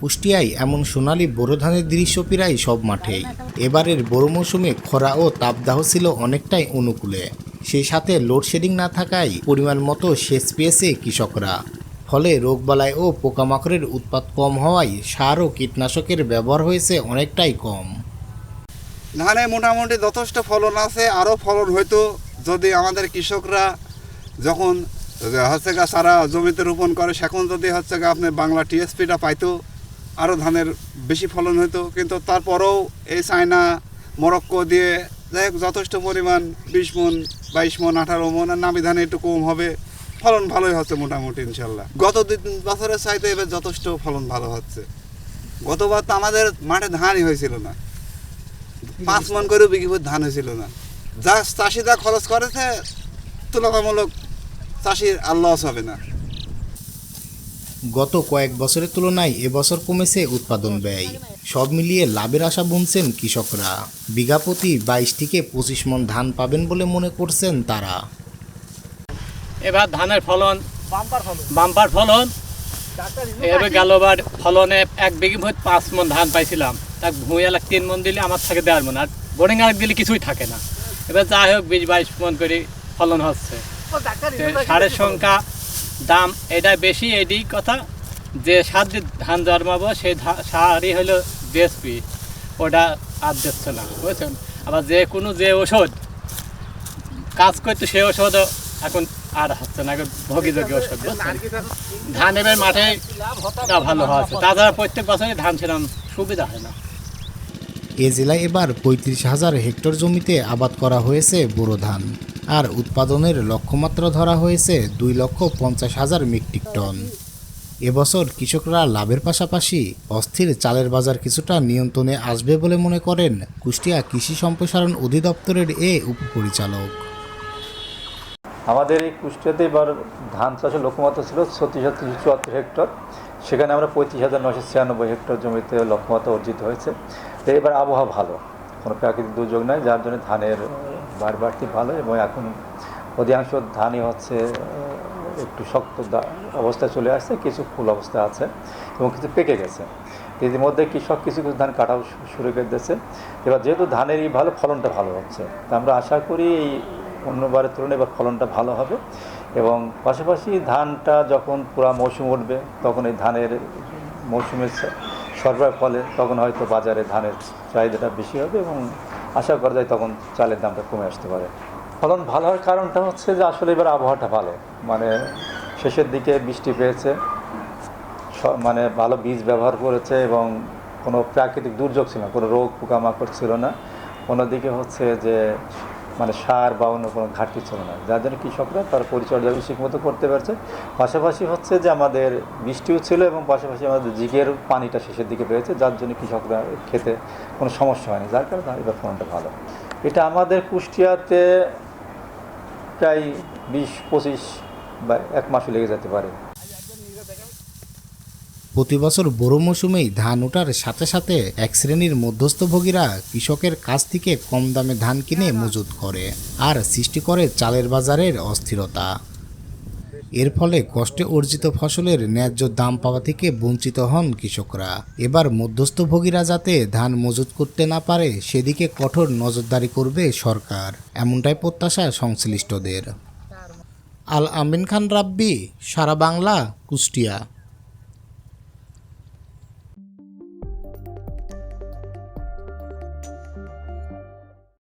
কুষ্টিয়ায় এমন সোনালি বোরো ধানের দৃশ্য প্রায় সব মাঠেই। এবারের বোরো মৌসুমে খরা ও তাপদাহ ছিল অনেকটাই অনুকূলে। সেই সাথে লোডশেডিং না থাকায় পরিমাণ মতো সেচ পেয়েছে কৃষকরা। ফলে রোগবালাই ও পোকামাকড়ের উৎপাত কম হওয়ায় সার ও কীটনাশকের ব্যবহার হয়েছে অনেকটাই কম। ধানে মোটামুটি যথেষ্ট ফলন আছে, আরও ফলন হয়তো যদি আমাদের কৃষকরা যখন, হচ্ছে গা সারা জমিতে রোপণ করে, সেখন যদি হচ্ছে গা আপনি বাংলা টিএসপিটা পাইতো আরও ধানের বেশি ফলন হতো কিন্তু তারপরেও এই চায়না, মরক্কো দিয়ে যাই হোক যথেষ্ট পরিমাণ বিশ মন, বাইশ মন, আঠারো মন, আর নামি ধানে একটু কম হবে, ফলন ভালোই হচ্ছে মোটামুটি ইনশাল্লাহ। গত দুই বছরের চাইতে এবার যথেষ্ট ফলন ভালো হচ্ছে। গতবার তো আমাদের মাঠে ধানই হয়েছিল না। পাঁচ মন করেও বিঘি ভর ধান হয়েছিল না। যা চাষি যা খরচ করেছে, তুলনামূলক চাষির আর লস হবে না। গত কয়েক বছরের তুলনায় এবছর কমেছে উৎপাদন ব্যয়। সব মিলিয়ে লাভের আশা বুনছেন কৃষকরা। বিঘা প্রতি বাইশ থেকে পঁচিশ মন ধান পাবেন বলে মনে করছেন তারা। এবার ধানের ফলন বাম্পার ফলন। এবার গেলবার ফলনে এক বিঘি ভূত পাঁচ মন ধান পাইছিলাম। এক ভূঁই এলাক তিন মন দিলে আমার থাকে দেড় মন আর বোরিং আরেক দিলে কিছুই থাকে না। এবার যাই হোক বিশ বাইশ মন করে ফলন হচ্ছে। সারের সংখ্যা দাম এটা বেশি, এটাই কথা। যে সার দিয়ে ধান জন্মাবো সেই সারই হলো বিএসপি ওটা আর দিচ্ছে না, বুঝছেন? আবার যে কোনো যে ওষুধ কাজ করতো সে ওষুধ এখন আর হচ্ছে না ভোগী যোগী ওষুধ বুঝছেন? ধান এবার মাঠে ভালো হচ্ছে তাছাড়া প্রত্যেক বছরই ধান সেরকম সুবিধা হয় না। এ জেলায় এবার পঁয়ত্রিশ হাজার হেক্টর জমিতে আবাদ করা হয়েছে বোরো ধান। আর উৎপাদনের লক্ষ্যমাত্রা ধরা হয়েছে দুই লক্ষ পঞ্চাশ হাজার মেট্রিক টন। এবছর কৃষকরা লাভের পাশাপাশি অস্থির চালের বাজার কিছুটা নিয়ন্ত্রণে আসবে বলে মনে করেন কুষ্টিয়া কৃষি সম্প্রসারণ অধিদপ্তরের এ উপপরিচালক। আমাদের এই কুষ্টিয়াতে এবার ধান চাষের লক্ষ্যমাত্রা ছিল ছত্রিশ হাজার তিনশো চুয়াত্তর হেক্টর। সেখানে আমরা পঁয়ত্রিশ হাজার নশো ছিয়ানব্বই হেক্টর জমিতে লক্ষ্যমাত্রা অর্জিত হয়েছে। এবার আবহাওয়া ভালো, কোনো প্রাকৃতিক দুর্যোগ নাই, যার জন্য ধানের বার বাড়তি ভালো এবং এখন অধিকাংশ ধানই হচ্ছে একটু শক্ত অবস্থায় চলে আসছে, কিছু ফুল অবস্থা আছে এবং কিছু পেকে গেছে। ইতিমধ্যে কৃষক কিছু কিছু ধান কাটাও শুরু করে দিয়েছে। এবার যেহেতু ধানেরই ভালো, ফলনটা ভালো হচ্ছে। তা আমরা আশা করি এই অন্যবারের তুলনায় এবার ফলনটা ভালো হবে এবং পাশাপাশি ধানটা যখন পুরা মৌসুম উঠবে, তখন এই ধানের মৌসুমের সরবরাহ ফলে তখন হয়তো বাজারে ধানের চাহিদাটা বেশি হবে এবং আশা করা যায় তখন চালের দামটা কমে আসতে পারে। ফলন ভালো হওয়ার কারণটা হচ্ছে যে আসলে এবার আবহাওয়াটা ভালো। মানে শেষের দিকে বৃষ্টি পেয়েছে মানে ভালো বীজ ব্যবহার করেছে এবং কোনো প্রাকৃতিক দুর্যোগ ছিল না, কোনো রোগ পোকামাকড় ছিল না। অন্যদিকে হচ্ছে যে মানে সার বা অন্য কোনো ঘাটতি ছিল না। যার জন্য কৃষকরা তার পরিচর্যা ঠিক মতো করতে পারছে। পাশাপাশি হচ্ছে যে আমাদের বৃষ্টিও ছিল এবং পাশাপাশি আমাদের জিগের পানিটা শেষের দিকে পেয়েছে যার জন্য কৃষকরা খেতে কোনো সমস্যা হয়নি। যার কারণে এবার ফলনটা ভালো। এটা আমাদের কুষ্টিয়াতে প্রায় বিশ পঁচিশ বা এক মাসও লেগে যেতে পারে। প্রতি বছর বোরো মৌসুমেই ধান ওঠার সাথে সাথে এক শ্রেণির মধ্যস্থভোগীরা কৃষকের কাছ থেকে কম দামে ধান কিনে মজুত করে আর সৃষ্টি করে চালের বাজারের অস্থিরতা। এর ফলে কষ্টে অর্জিত ফসলের ন্যায্য দাম পাওয়া থেকে বঞ্চিত হন কৃষকরা। এবার মধ্যস্থভোগীরা যাতে ধান মজুত করতে না পারে, সেদিকে কঠোর নজরদারি করবে সরকার, এমনটাই প্রত্যাশা সংশ্লিষ্টদের। আল আমিন খান রাব্বি, সারা বাংলা, কুষ্টিয়া।